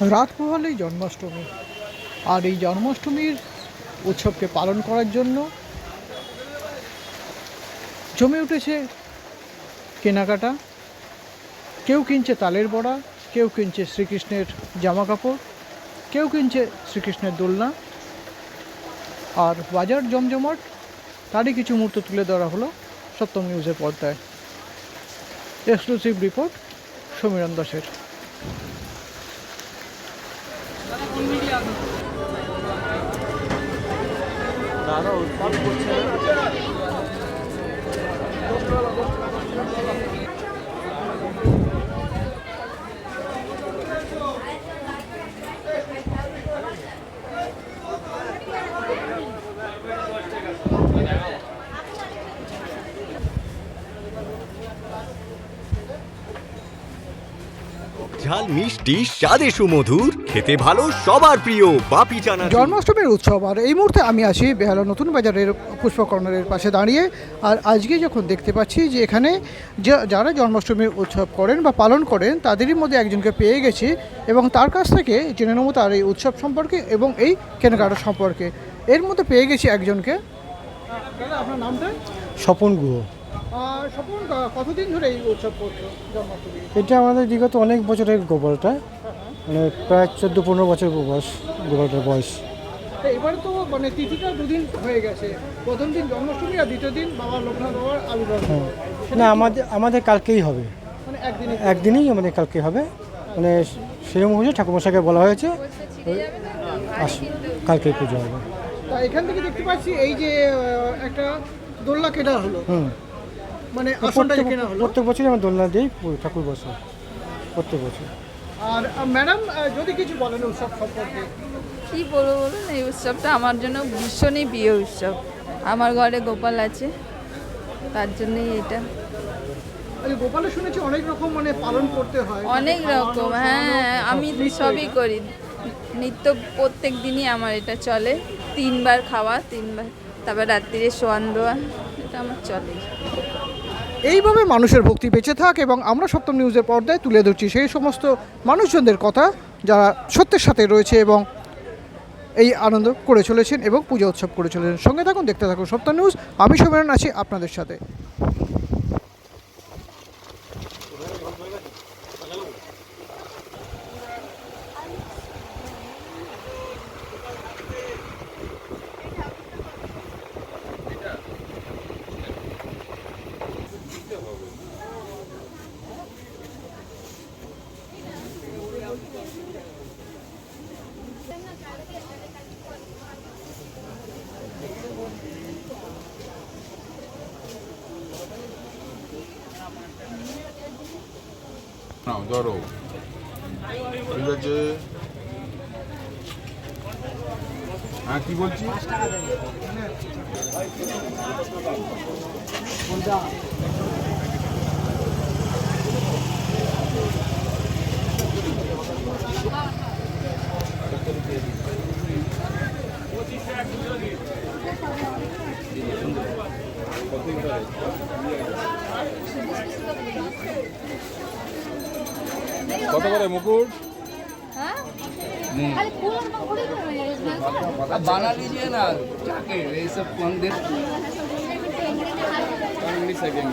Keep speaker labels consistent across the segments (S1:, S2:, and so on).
S1: রাত পোহালেই জন্মাষ্টমী। আর এই জন্মাষ্টমীর উৎসবকে পালন করার জন্য জমে উঠেছে কেনাকাটা। কেউ কিনছে তালের বড়া, কেউ কিনছে শ্রীকৃষ্ণের জামা কাপড় কেউ কিনছে শ্রীকৃষ্ণের দোলনা। আর বাজার জমজমাট, তারই কিছু মুহূর্ত তুলে ধরা হলো সপ্তম নিউজের পর্দায়। এক্সক্লুসিভ রিপোর্ট সমীরণ দাসের।
S2: দাদা উৎপাদ করছে ঝাল মিষ্টি স্বাদে সুমধুর খেতে ভালো সবার প্রিয় বাপি চানা
S1: জন্মাষ্টমীর উৎসব আর এই মুহূর্তে আমি আছি বেহালা নতুন বাজারের পুষ্প কর্নারের পাশে দাঁড়িয়ে। আর আজকে যখন দেখতে পাচ্ছি যে এখানে যা- যারা জন্মাষ্টমীর উৎসব করেন বা পালন করেন তাদেরই মধ্যে একজনকে পেয়ে গেছি এবং তার কাছ থেকে জেনে নেব তার এই উৎসব সম্পর্কে এবং এই কেনাকাটা সম্পর্কে। এর মধ্যে পেয়ে গেছি একজনকে। আপনার নামটা
S3: স্বপন গুহ।
S1: স্বপন কতদিন ধরে এই উৎসব করছ জন্মাষ্টমী?
S3: এটা আমাদের বিগত অনেক বছরের গোপালটা। মানে প্রায় চোদ্দ পনেরো বছর বয়স গোপালটার বয়স।
S1: এবারে তো মানে তিথিটা দুদিন হয়ে গেছে। প্রথম দিন জন্মাষ্টমী আর দ্বিতীয় দিন বাবা লোকনাথ বাবার আবির্ভাব।
S3: হ্যাঁ। না আমাদের আমাদের কালকেই হবে।
S1: মানে একদিনে।
S3: একদিনই আমাদের কালকে হবে। মানে সেরকম হয়েছে ঠাকুরমশাইকে বলা হয়েছে কালকেই পুজো হবে।
S1: এখান থেকে দেখতে পাচ্ছি এই যে একটা দোলনা কেনা হলো। মানে আসনটা কেনা হলো?
S3: প্রত্যেক বছরই আমরা দোলনা দিই ঠাকুর বসে প্রত্যেক বছর
S1: আর ম্যাডাম যদি কিছু বলেন উৎসব সম্পর্কে।
S4: কি বলব বলুন এই উৎসবটা আমার জন্য ভীষণই প্রিয় উৎসব। আমার ঘরে গোপাল আছে তার জন্যই এটা।
S1: আরে গোপালে শুনেছি অনেক রকম মানে পালন করতে হয়।
S4: অনেক রকম হ্যাঁ আমি সবই করি। নিত্য প্রত্যেক দিনই আমার এটা চলে। তিনবার খাওয়া তিনবার তারপর রাত্রিরে শোয়ান দেওয়া এটা আমার চলে।
S1: এইভাবে মানুষের ভক্তি বেঁচে থাক এবং আমরা সপ্তম নিউজের পর্দায় তুলে ধরছি সেই সমস্ত মানুষজনদের কথা যারা সত্যের সাথে রয়েছে এবং এই আনন্দ করে চলেছেন এবং পূজা উৎসব করে চলেছেন। সঙ্গে থাকুন, দেখতে থাকুন সপ্তম নিউজ। আমি সমীরণ আছি আপনাদের সাথে।
S5: নাও ধরো। ঠিক আছে? হ্যাঁ কি বলছি করে মুকুট?
S6: বানা লিজিয়ে না যাকে এইসব মন্দির সেকেন্ড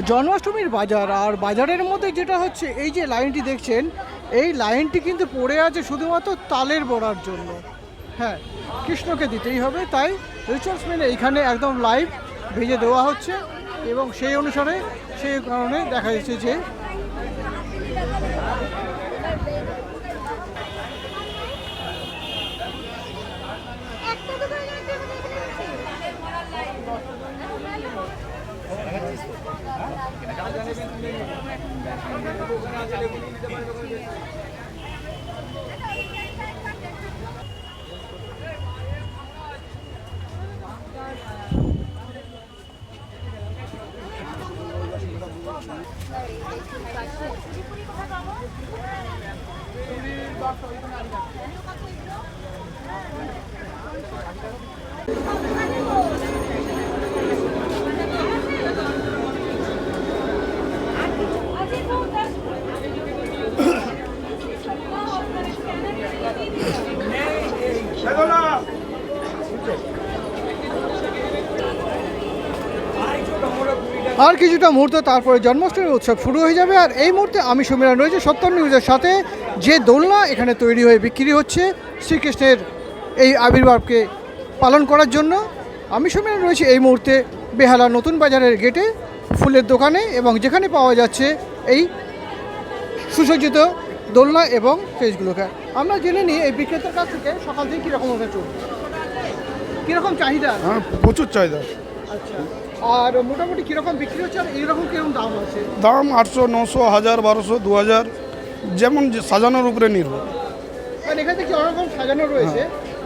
S1: জন্মাষ্টমীর বাজার আর বাজারের মধ্যে যেটা হচ্ছে, এই যে লাইনটি দেখছেন, এই লাইনটি কিন্তু পড়ে আছে শুধুমাত্র তালের বড়ার জন্য। হ্যাঁ কৃষ্ণকে দিতেই হবে, তাই রিচার্জ মেনে এইখানে একদম লাইভ ভেজে দেওয়া হচ্ছে এবং সেই অনুসারে সেই কারণে দেখা যাচ্ছে যে আর কিছুটা মুহূর্ত তারপরে জন্মাষ্টমী উৎসব শুরু হয়ে যাবে, আর এই মুহূর্তে আমি সমীরণ রয়েছে। সত্তর নিউজের সাথে যে দোলনা এখানে তৈরি হয়ে বিক্রি হচ্ছে, শ্রীকৃষ্ণের এই আবির্ভাবকে পালন করার জন্য আমি সমীরণ রয়েছে এই মুহূর্তে বেহালা নতুন বাজারের গেটে ফুলের দোকানে এবং যেখানে পাওয়া যাচ্ছে এই সুসজ্জিত দোলনা এবং ফেসগুলোকে আমরা জেনে নিই এই বিক্রেতার কাছ থেকে সকাল থেকে কীরকম ওটা চলছে? কীরকম চাহিদা?
S7: হ্যাঁ প্রচুর চাহিদা।
S1: আচ্ছা। আর মোটামুটি কীরকম বিক্রি হচ্ছে আর এইরকম কীরকম দাম আছে?
S7: দাম আটশো নশো হাজার বারোশো দু হাজার যেমন সাজানোর উপরে নির্ভর।
S1: কারণ এখানে দেখছি অনেক রকম সাজানো রয়েছে।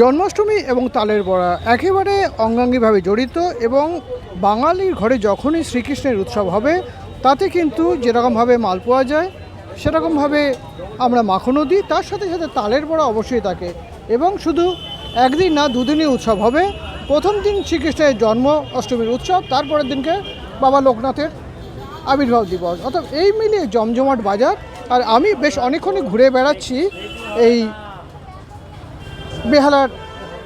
S1: Janmashtami এবং তালের বড়া একেবারে অঙ্গাঙ্গিভাবে জড়িত এবং বাঙালির ঘরে যখনই শ্রীকৃষ্ণের উৎসব হবে, তাতে কিন্তু যেরকমভাবে মাল পাওয়া যায়, সেরকমভাবে আমরা মাখনও দিই, তার সাথে সাথে তালের বড়া অবশ্যই থাকে। এবং শুধু একদিন না, দুদিনই উৎসব হবে। প্রথম দিন শ্রীকৃষ্ণের জন্ম অষ্টমীর উৎসব, তারপরের দিনকে বাবা লোকনাথের আবির্ভাব দিবস। অর্থাৎ এই মিলিয়ে জমজমাট বাজার। আর আমি বেশ অনেকক্ষণই ঘুরে বেড়াচ্ছি এই বেহালার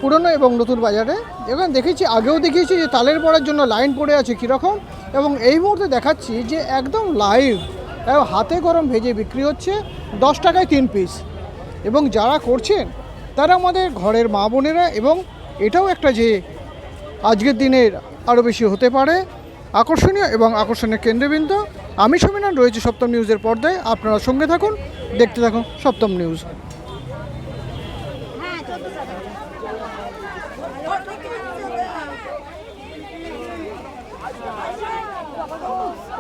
S1: পুরনো এবং নতুন বাজারে। এখানে দেখেছি, আগেও দেখিয়েছি যে তালের পড়ার জন্য লাইন পড়ে আছে কীরকম এবং এই মুহূর্তে দেখাচ্ছি যে একদম লাইভ এবং হাতে গরম ভেজে বিক্রি হচ্ছে দশ টাকায় তিন পিস। এবং যারা করছেন, তারা আমাদের ঘরের মা বোনেরা এবং এটাও একটা যে আজকের দিনের আরও বেশি হতে পারে, আকর্ষণীয় এবং আকর্ষণের কেন্দ্রবিন্দু। আমি সমীনান রয়েছে সপ্তম নিউজের পর্দায়। আপনারা সঙ্গে থাকুন, দেখতে থাকুন সপ্তম নিউজ।